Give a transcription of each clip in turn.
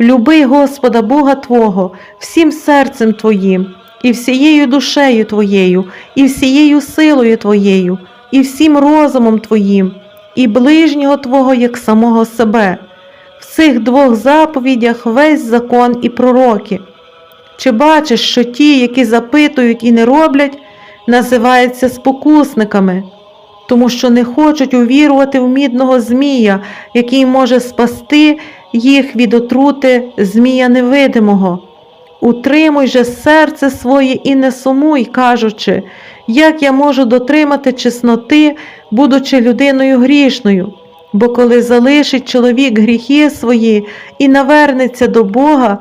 люби Господа Бога Твого всім серцем Твоїм, і всією душею Твоєю, і всією силою Твоєю, і всім розумом Твоїм, і ближнього Твого як самого себе. В цих двох заповідях весь закон і пророки. Чи бачиш, що ті, які запитують і не роблять, називаються спокусниками, тому що не хочуть увірувати в мідного змія, який може спасти їх від отрути змія невидимого. Утримуй же серце своє і не сумуй, кажучи, як я можу дотримати чесноти, будучи людиною грішною. Бо коли залишить чоловік гріхи свої і навернеться до Бога,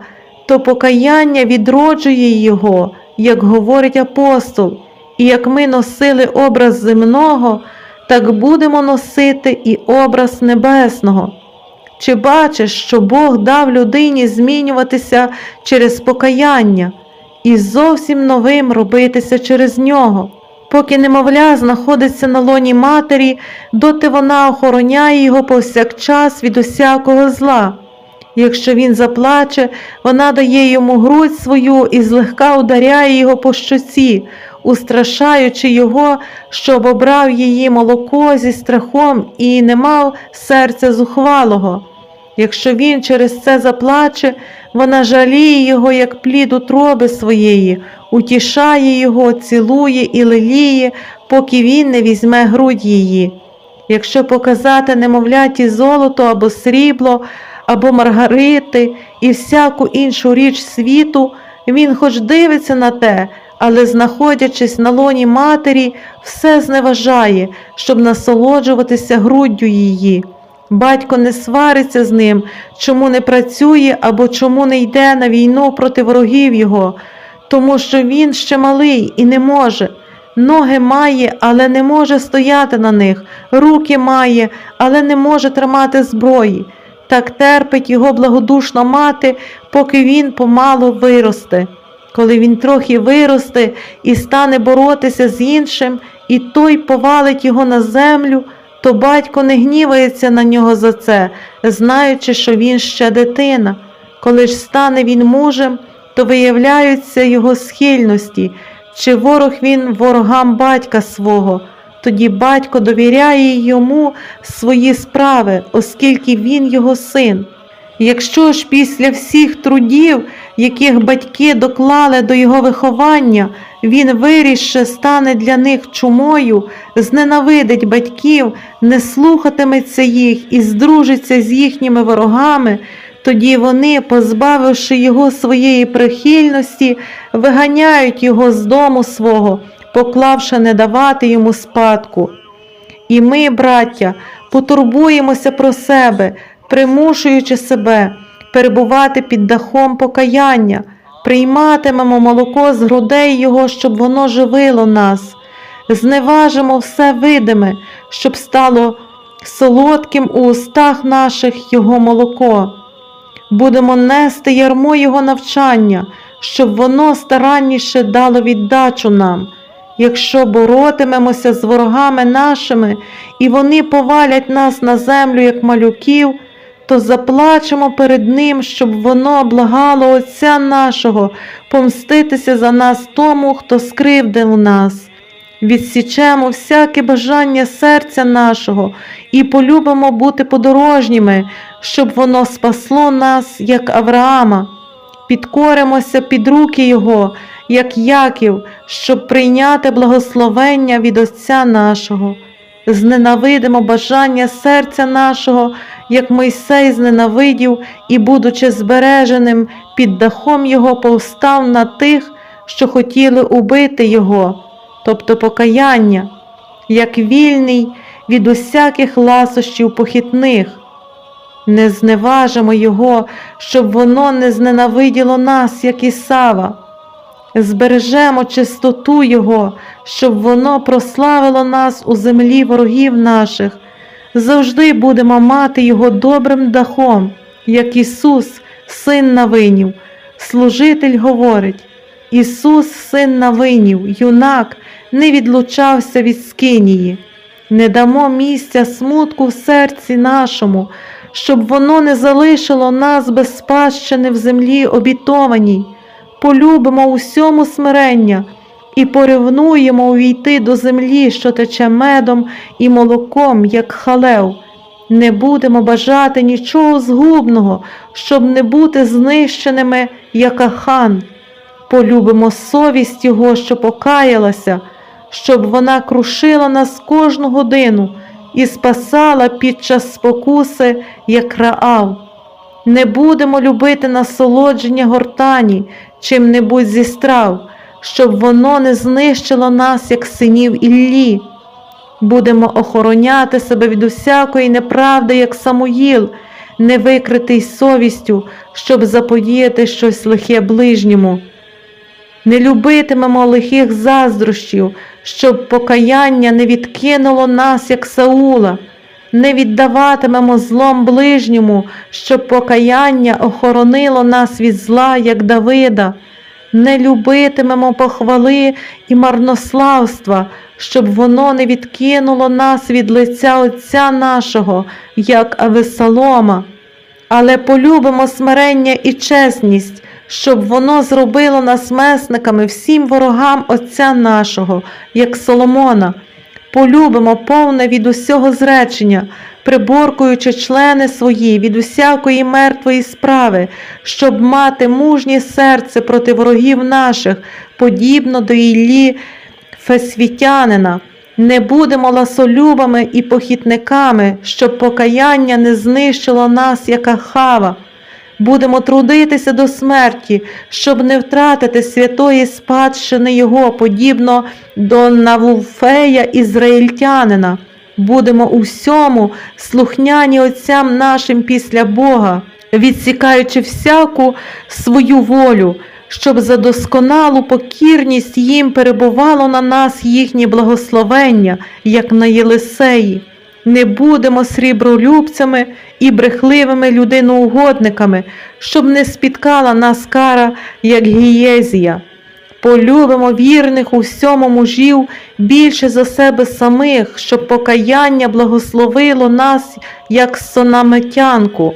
то покаяння відроджує його, як говорить апостол, і як ми носили образ земного, так будемо носити і образ небесного. Чи бачиш, що Бог дав людині змінюватися через покаяння і зовсім новим робитися через нього? Поки немовля знаходиться на лоні матері, доти вона охороняє його повсякчас від усякого зла. Якщо він заплаче, вона дає йому грудь свою і злегка ударяє його по щоці, устрашаючи його, щоб обрав її молоко зі страхом і не мав серця зухвалого. Якщо він через це заплаче, вона жаліє його, як плід утроби своєї, утішає його, цілує і леліє, поки він не візьме грудь її. Якщо показати немовляті золото або срібло, або маргарити і всяку іншу річ світу, він хоч дивиться на те, але, знаходячись на лоні матері, все зневажає, щоб насолоджуватися груддю її. Батько не свариться з ним, чому не працює або чому не йде на війну проти ворогів його, тому що він ще малий і не може. Ноги має, але не може стояти на них, руки має, але не може тримати зброї. Так терпить його благодушна мати, поки він помалу виросте. Коли він трохи виросте і стане боротися з іншим, і той повалить його на землю, то батько не гнівається на нього за це, знаючи, що він ще дитина. Коли ж стане він мужем, то виявляються його схильності, чи ворог він ворогам батька свого. Тоді батько довіряє йому свої справи, оскільки він його син. Якщо ж після всіх трудів, яких батьки доклали до його виховання, він вирішше стане для них чумою, зненавидить батьків, не слухатиметься їх і здружиться з їхніми ворогами, тоді вони, позбавивши його своєї прихильності, виганяють його з дому свого, поклавши не давати йому спадку. І ми, браття, потурбуємося про себе, примушуючи себе перебувати під дахом покаяння, прийматимемо молоко з грудей Його, щоб воно живило нас, зневажимо все видиме, щоб стало солодким у устах наших Його молоко. Будемо нести ярмо Його навчання, щоб воно старанніше дало віддачу нам. Якщо боротимемося з ворогами нашими, і вони повалять нас на землю, як малюків, то заплачемо перед Ним, щоб воно благало Отця нашого помститися за нас тому, хто скривдив нас. Відсічемо всяке бажання серця нашого і полюбимо бути подорожніми, щоб воно спасло нас, як Авраама. Підкоримося під руки Його, як Яків, щоб прийняти благословення від Отця нашого. Зненавидимо бажання серця нашого, як Мойсей зненавидів і, будучи збереженим під дахом його, повстав на тих, що хотіли убити його, тобто покаяння, як вільний від усяких ласощів похитних. Не зневажимо його, щоб воно не зненавиділо нас, як Ісава. Збережемо чистоту Його, щоб воно прославило нас у землі ворогів наших. Завжди будемо мати Його добрим дахом, як Ісус, Син Навинів. Служитель говорить: Ісус, Син Навинів, юнак, не відлучався від Скинії. Не дамо місця смутку в серці нашому, щоб воно не залишило нас без спадщини в землі обітованій. Полюбимо усьому смирення і поревнуємо увійти до землі, що тече медом і молоком, як халев. Не будемо бажати нічого згубного, щоб не бути знищеними, як Ахан. Полюбимо совість Його, що покаялася, щоб вона крушила нас кожну годину і спасала під час спокуси, як Раав. Не будемо любити насолодження гортані чим-небудь зі страв, щоб воно не знищило нас, як синів Іллі. Будемо охороняти себе від усякої неправди, як Самуїл, не викритий совістю, щоб заподіяти щось лихе ближньому. Не любитимемо лихих заздрощів, щоб покаяння не відкинуло нас, як Саула, не віддаватимемо злом ближньому, щоб покаяння охоронило нас від зла, як Давида, не любитимемо похвали і марнославства, щоб воно не відкинуло нас від лиця Отця нашого, як Авесалома, але полюбимо смирення і чесність, щоб воно зробило нас месниками всім ворогам Отця нашого, як Соломона. Полюбимо повне від усього зречення, приборкуючи члени свої від усякої мертвої справи, щоб мати мужнє серце проти ворогів наших, подібно до Іллі Фесвітянина. Не будемо ласолюбами і похитниками, щоб покаяння не знищило нас, як Ахава. Будемо трудитися до смерті, щоб не втратити святої спадщини Його, подібно до Навуфея ізраїльтянина. Будемо у всьому слухняні отцям нашим після Бога, відсікаючи всяку свою волю, щоб за досконалу покірність їм перебувало на нас їхнє благословення, як на Єлисеї. Не будемо срібролюбцями і брехливими людиноугодниками, щоб не спіткала нас кара, як гієзія. Полюбимо вірних у всьому мужів більше за себе самих, щоб покаяння благословило нас, як сонометянку.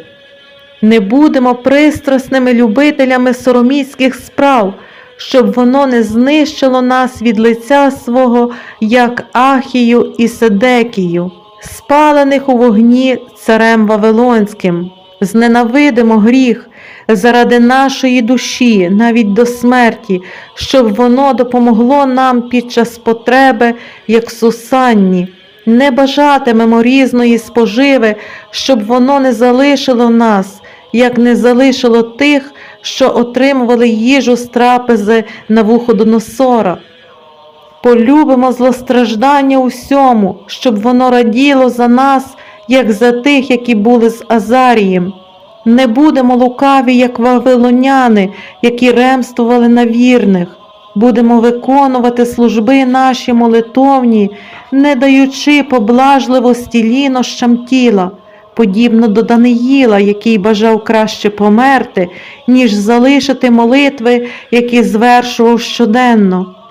Не будемо пристрасними любителями сороміцьких справ, щоб воно не знищило нас від лиця свого, як Ахію і Седекію, спалених у вогні царем Вавилонським. Зненавидимо гріх заради нашої душі, навіть до смерті, щоб воно допомогло нам під час потреби, як Сусанні. Не бажатимемо різної споживи, щоб воно не залишило нас, як не залишило тих, що отримували їжу з трапези на вуходоносора. Полюбимо злостраждання усьому, щоб воно раділо за нас, як за тих, які були з Азарієм. Не будемо лукаві, як вавилоняни, які ремствували на вірних. Будемо виконувати служби наші молитовні, не даючи поблажливості лінощам тіла, подібно до Даниїла, який бажав краще померти, ніж залишити молитви, які звершував щоденно.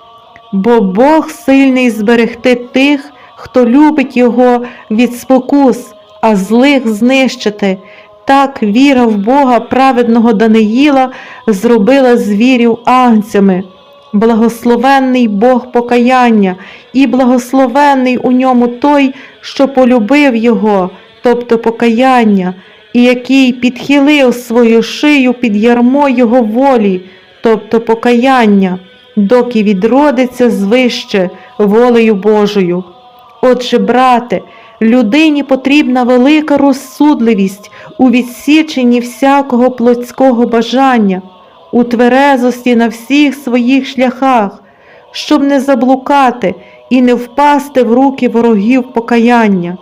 Бо Бог сильний зберегти тих, хто любить Його від спокус, а злих знищити. Так віра в Бога праведного Даниїла зробила звірів агнцями. Благословенний Бог покаяння, і благословенний у ньому той, що полюбив Його, тобто покаяння, і який підхилив свою шию під ярмо Його волі, тобто покаяння, доки відродиться звище волею Божою. Отже, брате, людині потрібна велика розсудливість у відсіченні всякого плотського бажання, у тверезості на всіх своїх шляхах, щоб не заблукати і не впасти в руки ворогів покаяння.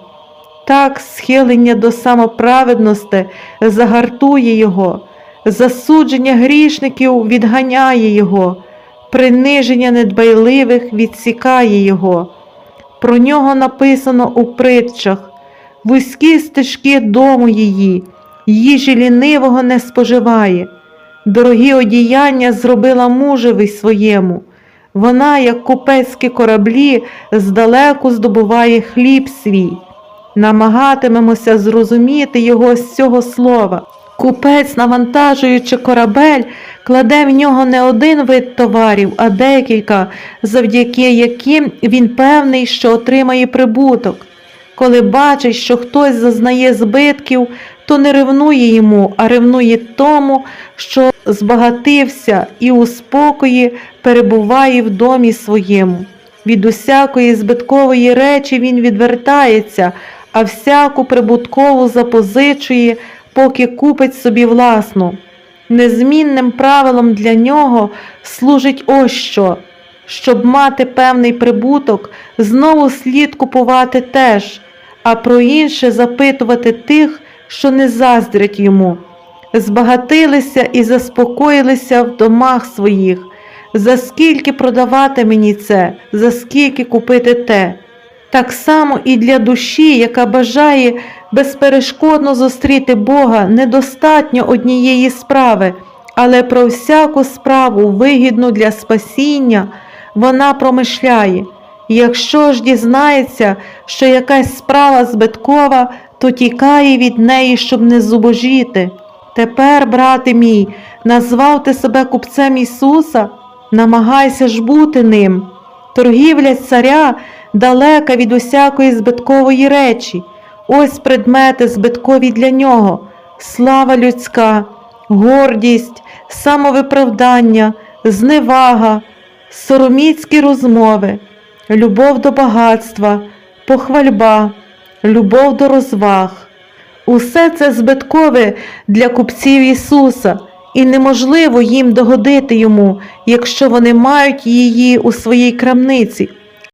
Так схилення до самоправедності загартує його, засудження грішників відганяє його, приниження недбайливих відсікає його. Про нього написано у притчах вузькі стежки дому її, їжі лінивого не споживає. Дорогі одіяння зробила мужеві своєму. Вона, як купецькі кораблі, здалеку здобуває хліб свій. намагатимемося зрозуміти його з цього слова. Купець, навантажуючи корабель, кладе в нього не один вид товарів, а декілька, завдяки яким він певний, що отримає прибуток. Коли бачить, що хтось зазнає збитків, то не ревнує йому, а ревнує тому, що збагатився і у спокої перебуває в домі своєму. Від усякої збиткової речі він відвертається, а всяку прибуткову запозичує, поки купить собі власну. Незмінним правилом для нього служить ось що. Щоб мати певний прибуток, знову слід купувати теж, а про інше запитувати тих, що не заздрять йому. Збагатилися і заспокоїлися в домах своїх. За скільки продавати мені це, за скільки купити те. Так само і для душі, яка бажає безперешкодно зустріти Бога, недостатньо однієї справи, але про всяку справу, вигідну для спасіння, вона промишляє. Якщо ж дізнається, що якась справа збиткова, то тікає від неї, щоб не зубожіти. Тепер, брате мій, назвав ти себе купцем Ісуса, намагайся ж бути ним. Торгівля царя далека від усякої збиткової речі. Ось предмети збиткові для нього, слава людська, гордість, самовиправдання, зневага, сороміцькі розмови, любов до багатства, похвальба, любов до розваг. Усе це збиткове для купців Ісуса, і неможливо їм догодити йому, якщо вони мають її у своїй крамниці.